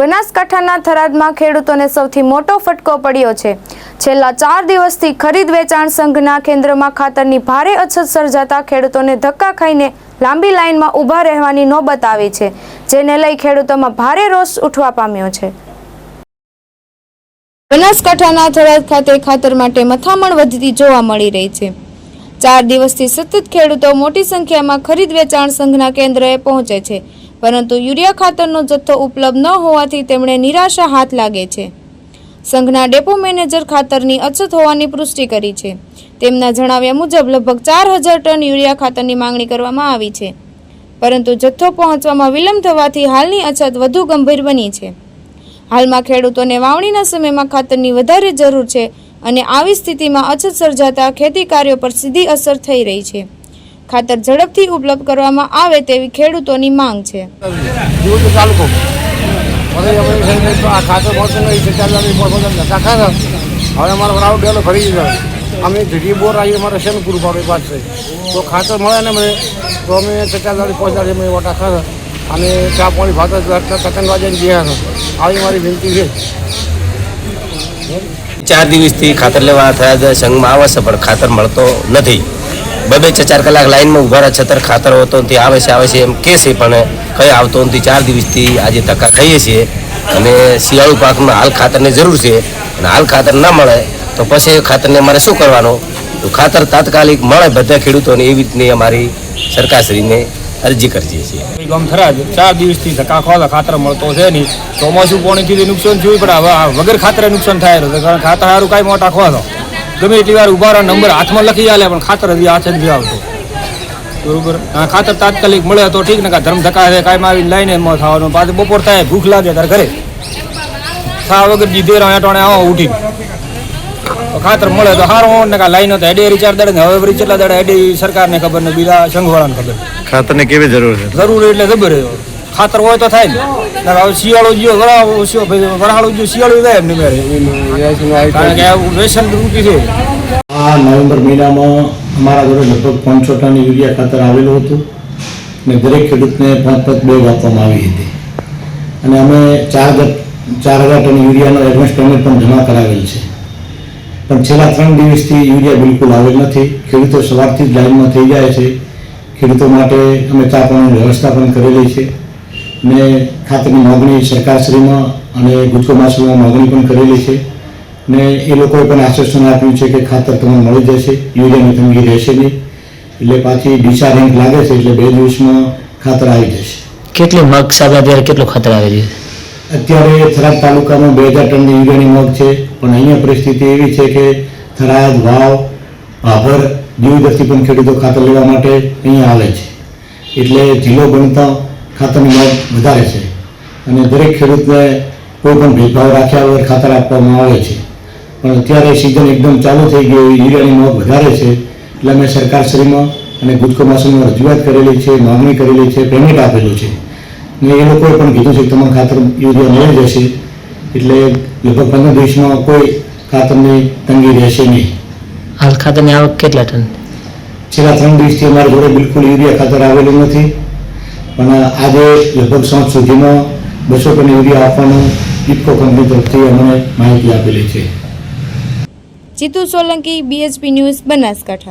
બનાસકાંઠાના થરાદમાં ખેડૂતોને સૌથી મોટો ફટકો પડ્યો છે. છેલ્લા ચાર દિવસથી ખરીદ વેચાણ સંઘના કેન્દ્રમાં ખાતરની ભારે અછત સર્જાતા ખેડૂતોને ધક્કા ખાઈને લાંબી લાઇનમાં ઊભા રહેવાની નોબત આવી છે, જેને લઈ ખેડૂતોમાં ભારે રોષ ઉઠવા પામ્યો છે. બનાસકાંઠાના થરાદ ખાતે ખાતર માટે મથામણ વધતી જોવા મળી રહી છે. ચાર દિવસથી સતત ખેડૂતો મોટી સંખ્યામાં ખરીદ વેચાણ સંઘના કેન્દ્રએ પહોંચે છે. પરંતુ યુરિયા ખાતરનો જથ્થો ઉપલબ્ધ ન હોવાથી તેમણે નિરાશા હાથ લાગે છે. સંઘના ડેપો મેનેજર ખાતરની અછત હોવાની પુષ્ટિ કરી છે. તેમના જણાવ્યા મુજબ, લગભગ ચાર હજાર ટન યુરિયા ખાતરની માંગણી કરવામાં આવી છે. પરંતુ જથ્થો પહોંચવામાં વિલંબ થવાથી હાલની અછત વધુ ગંભીર બની છે. હાલમાં ખેડૂતોને વાવણીના સમયમાં ખાતરની વધારે જરૂર છે અને આવી સ્થિતિમાં અછત સર્જાતા ખેતી કાર્યો પર સીધી અસર થઈ રહી છે. ખાતર ઝડપથી ઉપલબ્ધ કરવામાં આવે તેવી ખેડૂતોની માંગ છે. હવે છે છે અમારો રાઉન્ડ ગયેલો ફરી જાય અમે ધીરી બોર આવી અમારે શેનું પૂરું પાડે પાસ. છે તો ખાતર મળે ને મને તો અમે ચચાર દાડી પહોંચ્યા છે અમે વટા ખાતા અને ચા પાણી ભાત પતંગવા જઈને ગયા આવી મારી વિનંતી છે. ચાર દિવસથી ખાતર લેવા થયા છે. સંઘમાં આવે છે પણ ખાતર મળતો નથી. બબે છ ચાર કલાક લાઈનમાં ઊભા રહ્યા, છતર ખાતર હોતો નથી, આવે છે આવે છે એમ કહે છે, પણ કંઈ આવતો નથી. ચાર દિવસથી આજે ધક્કા ખાઈએ છીએ અને શિયાળુ પાકમાં હાલ ખાતરની જરૂર છે. અને હાલ ખાતર ના મળે તો પછી એ ખાતરને અમારે શું કરવાનું? તો ખાતર તાત્કાલિક મળે બધા ખેડૂતોને એવી રીતની અમારી સરકારશ્રીને અરજી કરીએ છીએ. ગામ થરાદ ચાર દિવસથી ધક્કા ખોલા ખાતર મળતો છે નહીં. ચોમાસું પોણીથી નુકસાન થયું પણ હવે વગર ખાતરે નુકસાન થાય કારણ ખાતર સારું કાંઈ મોટા ખોલો ગમે એટલી વાર ઊભા નંબર હાથમાં લખી આલે પણ ખાતર હજી હાથે જ નથી આવતું. બરોબર? આ ખાતર તાત્કાલિક મળે તો ઠીક ને કાં ધર્મ ધક્કા છે કાંઈ આવીને લઈને એમાં થવાનું. પાછું બપોર થાય ભૂખ લાગે ત્યારે ઘરે. ખા વગર રહો અટાણે આવો ઉઠી ખાતર મળે તો સારું ને કાં લાઈનો તો હેડે ચાર દાડે ને હવે કેટલા દાડે હેડે સરકારને ખબર ને બીજા સંઘવાળાને ખબર. ખાતરની કેવી જરૂર છે? જરૂર એટલે જબર ખાતર હોય તો થાય ને. હવે શિયાળો ગયો વરાળો ગયો શિયાળો થાય એમની મેળે કારણ કે વેસન રૂપી છે. આ નવેમ્બર મહિનામાં અમારા ઘરે લગભગ પાંચસો ટન યુરિયા ખાતર આવેલું હતું ને દરેક ખેડૂતને પાંચ પાંચ બેગ આપવામાં આવી હતી. અને અમે ચાર ચાર હજાર ટન યુરિયાનો એડવાન્સ પેમેન્ટ પણ જમા કરાવેલ છે. પણ છેલ્લા ત્રણ દિવસથી યુરિયા બિલકુલ આવેલ નથી. ખેડૂતો સવારથી જ લાઇનમાં થઈ જાય છે. ખેડૂતો માટે અમે ચા પાણીની વ્યવસ્થા પણ કરેલી છે. ને ખાતરની માગણી સરકારશ્રીમાં અને ગુજકો માસમાં માગણી પણ કરેલી છે. ને એ લોકોએ પણ આશ્વાસન આપ્યું છે કે ખાતર તમને મળી જશે યુરિયાની તંગી રહેશે નહીં. એટલે પાછી ડીસા રેન્ક લાગે છે એટલે બે દિવસમાં ખાતર આવી જશે. કેટલી મગ સાબા અત્યારે કેટલો ખાતર આવી રહ્યો અત્યારે થરાદ તાલુકામાં બે હજાર ટનની યુરિયાની મગ છે પણ અહીંયા પરિસ્થિતિ એવી છે કે થરાદ વાવ ભાભર દીવદરથી પણ ખેડૂતો ખાતર લેવા માટે અહીંયા આવે છે. એટલે જિલ્લો ગણતા ખાતરની મગ વધારે છે. અને દરેક ખેડૂતને કોઈ પણ ભેદભાવ રાખ્યા વગર ખાતર આપવામાં આવે છે. પણ અત્યારે સિઝન એકદમ ચાલુ થઈ ગઈ યુરિયાની મગ વધારે છે. એટલે અમે સરકારશ્રીમાં અને ગુજકો માસુમાં રજૂઆત કરેલી છે માગણી કરેલી છે પેમેન્ટ આપેલું છે. ને એ લોકોએ પણ કીધું છે કે તમારે ખાતર યુરિયા મળી જશે. એટલે લગભગ પંદર દિવસમાં કોઈ ખાતરની તંગી રહેશે નહીં. હાલ ખાતરની આવક કેટલા ટન? છેલ્લા ત્રણ દિવસથી અમારા જોડે બિલકુલ યુરિયા ખાતર આવેલું નથી. પણ આજે લગભગ સાંજ સુધીમાં બસો ટન યુરિયા આપવાનું ઇફકો કંપની તરફથી અમને માહિતી આપેલી છે. Jitu Solanki BHP news Banaskantha.